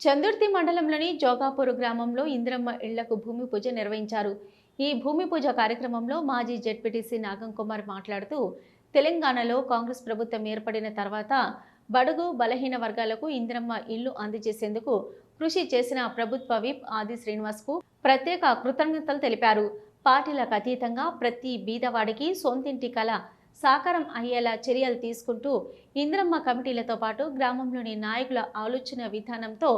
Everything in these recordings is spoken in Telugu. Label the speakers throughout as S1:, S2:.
S1: చందుర్తి మండలంలోని జోగాపూర్ గ్రామంలో ఇంద్రమ్మ ఇళ్ళకు భూమి పూజ నిర్వహించారు. ఈ భూమి పూజ కార్యక్రమంలో మాజీ జెడ్పీటీసీ నాగం కుమార్ మాట్లాడుతూ తెలంగాణలో కాంగ్రెస్ ప్రభుత్వం ఏర్పడిన తర్వాత బడుగు బలహీన వర్గాలకు ఇంద్రమ్మ ఇల్లు అందజేసేందుకు కృషి చేసిన ప్రభుత్వ విప్ ఆది శ్రీనివాస్కు ప్రత్యేక కృతజ్ఞతలు తెలిపారు. పార్టీలకు అతీతంగా ప్రతి బీదవాడికి సొంతింటి కళ సాకారం అయ్యేలా చర్యలు తీసుకుంటూ ఇంద్రమ్మ కమిటీలతో పాటు గ్రామంలోని నాయకుల ఆలోచన విధానంతో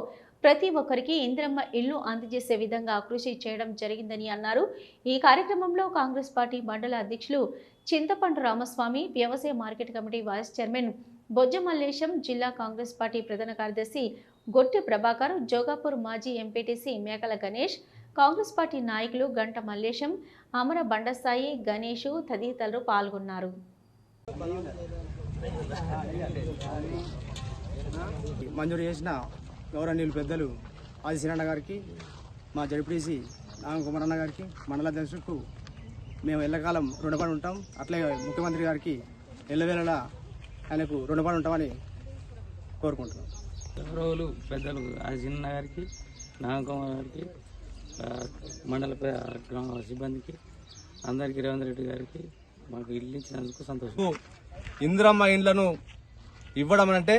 S1: ప్రతి ఒక్కరికి ఇంద్రమ్మ ఇల్లు అందజేసే విధంగా కృషి చేయడం జరిగిందని అన్నారు. ఈ కార్యక్రమంలో కాంగ్రెస్ పార్టీ మండల అధ్యక్షులు చింతపండు రామస్వామి వ్యవసాయ market committee vice chairman Bojja Mallesham జిల్లా కాంగ్రెస్ పార్టీ ప్రధాన కార్యదర్శి గొట్టి ప్రభాకర్ జోగాపూర్ మాజీ ఎంపీటీసీ మేకల గణేష్ కాంగ్రెస్ పార్టీ నాయకులు గంట మల్లేశం అమర బండసాయి గణేషు తదితరులు పాల్గొన్నారు.
S2: మంజూరు చేసిన గౌరవనీయులు పెద్దలు ఆది గారికి మా జడ్పీసీ నాగం కుమారన్న గారికి మండల అధ్యక్షులకు మేము ఎల్లకాలం రుణపడి ఉంటాం. అట్లే ముఖ్యమంత్రి గారికి ఎల్లవేళలా ఆయనకు రుణపడి ఉంటామని కోరుకుంటున్నాం.
S3: గౌరవులు పెద్దలు అజిన్న గారికి నాగకుమార్ గారికి మండల గ్రామ సిబ్బందికి అందరికీ రేవంత్ రెడ్డి గారికి మాకు ఇల్లు ఇచ్చినందుకు సంతోషం.
S4: ఇందిరమ్మ ఇండ్లను ఇవ్వడం అంటే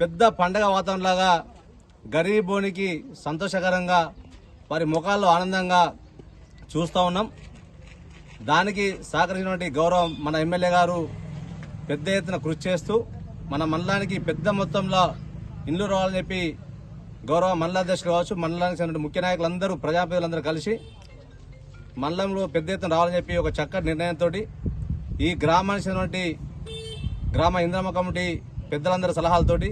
S4: పెద్ద పండగ వాతావరణంలాగా గరీబోనికి సంతోషకరంగా వారి ముఖాల్లో ఆనందంగా చూస్తూ ఉన్నాం. దానికి సహకరించినటువంటి గౌరవం మన ఎమ్మెల్యే గారు పెద్ద ఎత్తున కృషి చేస్తూ మన మండలానికి పెద్ద మొత్తంలో ఇండ్లు రావాలని చెప్పి గౌరవ మండలాధ్యక్షులు కావచ్చు మండలానికి చెందిన ముఖ్య నాయకులందరూ ప్రజాప్రతినిధులందరూ కలిసి మండలంలో పెద్ద ఎత్తున రావాలని చెప్పి ఒక చక్కటి నిర్ణయంతో ఈ గ్రామానికి చెందినటువంటి గ్రామ ఇంద్రమ కమిటీ పెద్దలందరి సలహాలతోటి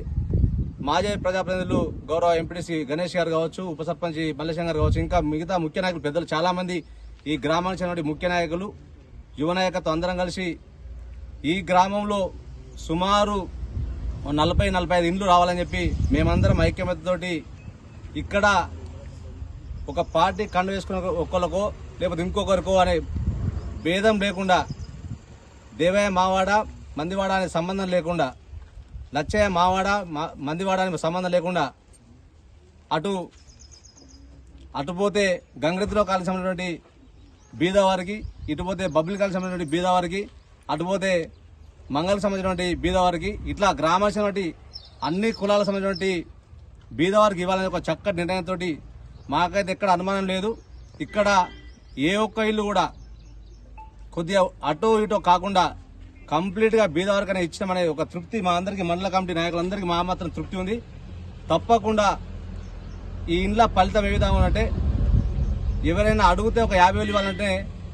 S4: మాజీ ప్రజాప్రతినిధులు గౌరవ ఎంపీటీసీ గణేష్ గారు కావచ్చు ఉప సర్పంచ్ మల్లేశం గారు కావచ్చు ఇంకా మిగతా ముఖ్య నాయకులు పెద్దలు చాలామంది ఈ గ్రామానికి చెందినటువంటి ముఖ్య నాయకులు యువ నాయకత్వం అందరం కలిసి ఈ గ్రామంలో సుమారు నలభై నలభై ఐదు ఇండ్లు రావాలని చెప్పి మేమందరం ఐక్యమత్యతోటి ఇక్కడ ఒక పార్టీ కండు వేసుకున్న ఒక్కరికో లేకపోతే ఇంకొకరికో అనే భేదం లేకుండా దేవయ్య మావాడ మందివాడ అనే సంబంధం లేకుండా లచ్చయ్య మావాడ మా- మందివాడ అనే సంబంధం లేకుండా అటు అటు పోతే గంగరెద్దులో కాలికి బీదవారికి ఇటు పోతే బబ్బులు కాలికి బీదవారికి అటు పోతే మంగళకు సంబంధించినటువంటి బీదవారికి ఇట్లా గ్రామానికి అన్ని కులాలకు సంబంధించినటువంటి బీదవారికి ఇవ్వాలనే ఒక చక్కటి నిర్ణయంతో మాకైతే ఎక్కడ అనుమానం లేదు. ఇక్కడ ఏ ఒక్క ఇల్లు కూడా కొద్దిగా అటో ఇటో కాకుండా కంప్లీట్గా బీదవారికైనా ఇచ్చినామనే ఒక తృప్తి మా అందరికీ మండల కమిటీ నాయకులందరికీ మా మాత్రం తృప్తి ఉంది. తప్పకుండా ఈ ఇండ్ల ఫలితం ఏ విధంగా ఉందంటే ఎవరైనా అడిగితే ఒక యాభై వేలు ఇవ్వాలంటే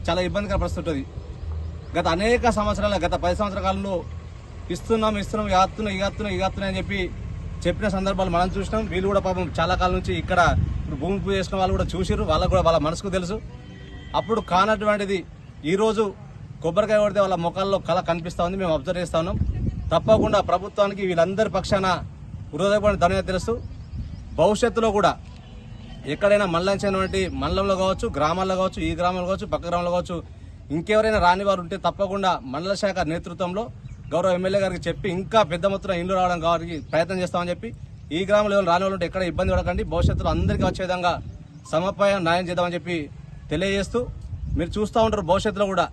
S4: చాలా ఇబ్బందికర పరిస్థితి ఉంటుంది. గత అనేక సంవత్సరాల గత పది సంవత్సరాల కాలంలో ఇస్తున్నాం ఇస్తున్నాం ఇగత్తున్నాం ఇగత్తున్నాం ఇగత్తున్నాం అని చెప్పి చెప్పిన సందర్భాలు మనం చూసినాం. వీళ్ళు కూడా పాపం చాలా కాలం నుంచి ఇక్కడ ఇప్పుడు భూమి పూజ చేసిన వాళ్ళు కూడా చూసిరు వాళ్ళకు కూడా వాళ్ళ మనసుకు తెలుసు. అప్పుడు కానటువంటిది ఈరోజు కొబ్బరికాయ కొడితే వాళ్ళ ముఖాల్లో కళ కనిపిస్తూ ఉంది. మేము అబ్జర్వ్ చేస్తా ఉన్నాం. తప్పకుండా ప్రభుత్వానికి వీళ్ళందరి పక్షాన హృదయపడిన ధన్యత తెలుస్తూ భవిష్యత్తులో కూడా ఎక్కడైనా మండలించినటువంటి మండలంలో కావచ్చు గ్రామాల్లో కావచ్చు ఈ గ్రామంలో కావచ్చు పక్క గ్రామంలో కావచ్చు ఇంకెవరైనా రాని వారు ఉంటే తప్పకుండా మండల శాఖ నేతృత్వంలో గౌరవ ఎమ్మెల్యే గారికి చెప్పి ఇంకా పెద్ద మొత్తం ఇల్లు రావడం కావాలని ప్రయత్నం చేస్తామని చెప్పి ఈ గ్రామంలో ఎవరు రాని వాళ్ళు ఉంటే ఎక్కడ ఇబ్బంది పడకండి. భవిష్యత్తులో అందరికీ వచ్చే విధంగా సమపాయం న్యాయం చేద్దామని చెప్పి తెలియజేస్తూ మీరు చూస్తూ ఉంటారు. భవిష్యత్తులో కూడా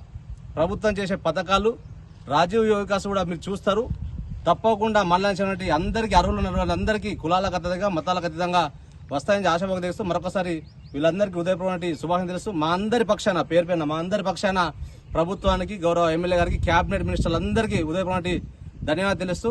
S4: ప్రభుత్వం చేసే పథకాలు రాజీవ్ వికాస్ కూడా మీరు చూస్తారు. తప్పకుండా మళ్ళీ అందరికీ అర్హులు ఉన్న వాళ్ళందరికీ కులాలకు అతీతంగా మతాలకు అతీతంగా వస్తాయని ఆశాభాగం తెలుస్తూ మరొకసారి వీళ్ళందరికీ ఉదయపూర్వటి శుభాకాంక్షలు తెలుసు మా అందరి పక్షాన పేరు పైన మా అందరి పక్షాన ప్రభుత్వానికి గౌరవ ఎమ్మెల్యే గారికి క్యాబినెట్ మినిస్టర్లందరికీ ఉదయపూర్వటి ధన్యవాదాలు తెలుస్తూ